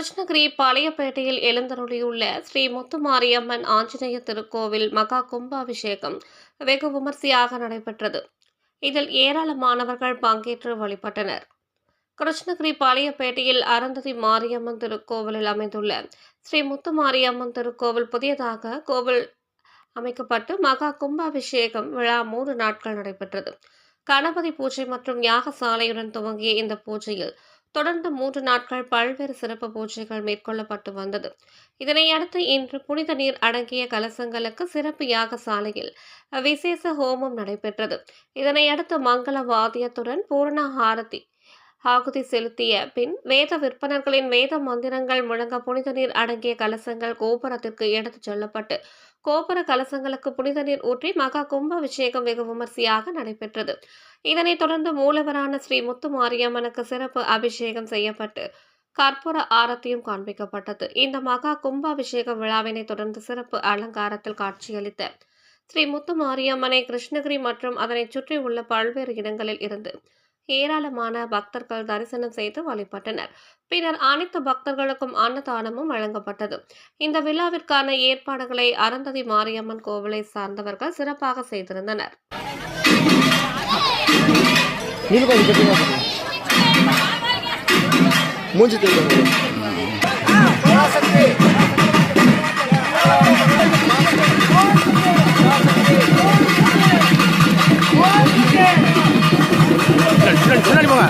கிருஷ்ணகிரி பாளையப்பேட்டையில் எழுந்தருளியுள்ள ஸ்ரீ முத்துமாரியம்மன் ஆஞ்சநேய திருக்கோவில் மகா கும்பாபிஷேகம் வெகு விமர்சையாக நடைபெற்றது. இதில் ஏராளமானவர்கள் பங்கேற்று வழிபட்டனர். கிருஷ்ணகிரி பாளையப்பேட்டையில் அருந்ததி மாரியம்மன் திருக்கோவிலில் அமைந்துள்ள ஸ்ரீ முத்துமாரியம்மன் திருக்கோவில் புதியதாக கோவில் அமைக்கப்பட்டு மகா கும்பாபிஷேகம் விழா மூன்று நாட்கள் நடைபெற்றது. கணபதி பூஜை மற்றும் யாகசாலையுடன் துவங்கிய இந்த பூஜையில் தொடர்ந்து மூன்று நாட்கள் பல்வேறு சிறப்பு பூஜைகள் மேற்கொள்ளப்பட்டு வந்தது. இதனையடுத்து இன்று புனித நீர் அடங்கிய கலசங்களுக்கு சிறப்பு யாக சாலையில் விசேஷ ஹோமம் நடைபெற்றது. இதனையடுத்து மங்கள வாத்தியத்துடன் பூர்ண ஹாரதி ஆகுதி செலுத்திய பின் வேத விற்பனர்களின் வேத மந்திரங்கள் முழங்க புனித நீர் அடங்கிய கலசங்கள் கோபுரத்திற்கு எடுத்துச் செல்லப்பட்டு கோபுர கலசங்களுக்கு புனித நீர் ஊற்றி மகா கும்பாபிஷேகம் வெகு விமர்சையாக நடைபெற்றது. இதனைத் தொடர்ந்து மூலவரான ஸ்ரீ முத்து மாரியம்மனுக்கு சிறப்பு அபிஷேகம் செய்யப்பட்டு கற்பூர ஆரத்தியும் காண்பிக்கப்பட்டது. இந்த மகா கும்பாபிஷேக விழாவினை தொடர்ந்து சிறப்பு அலங்காரத்தில் காட்சியளித்த ஸ்ரீ முத்து மாரியம்மனை கிருஷ்ணகிரி மற்றும் அதனைச் சுற்றியுள்ள பல்வேறு இடங்களில் இருந்து ஏராளமான பக்தர்கள் தரிசனம் செய்து வழிபட்டனர். பின்னர் அனைத்து பக்தர்களுக்கும் அன்னதானமும் வழங்கப்பட்டது. இந்த விழாவிற்கான ஏற்பாடுகளை அருந்ததி மாரியம்மன் கோவிலை சார்ந்தவர்கள் சிறப்பாக செய்திருந்தனர். மூஞ்சி பின்னாடி பின்னாடி போங்க.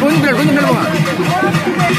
கொஞ்சம் பின்னாடி கொஞ்சம் பின்னாடி போங்க.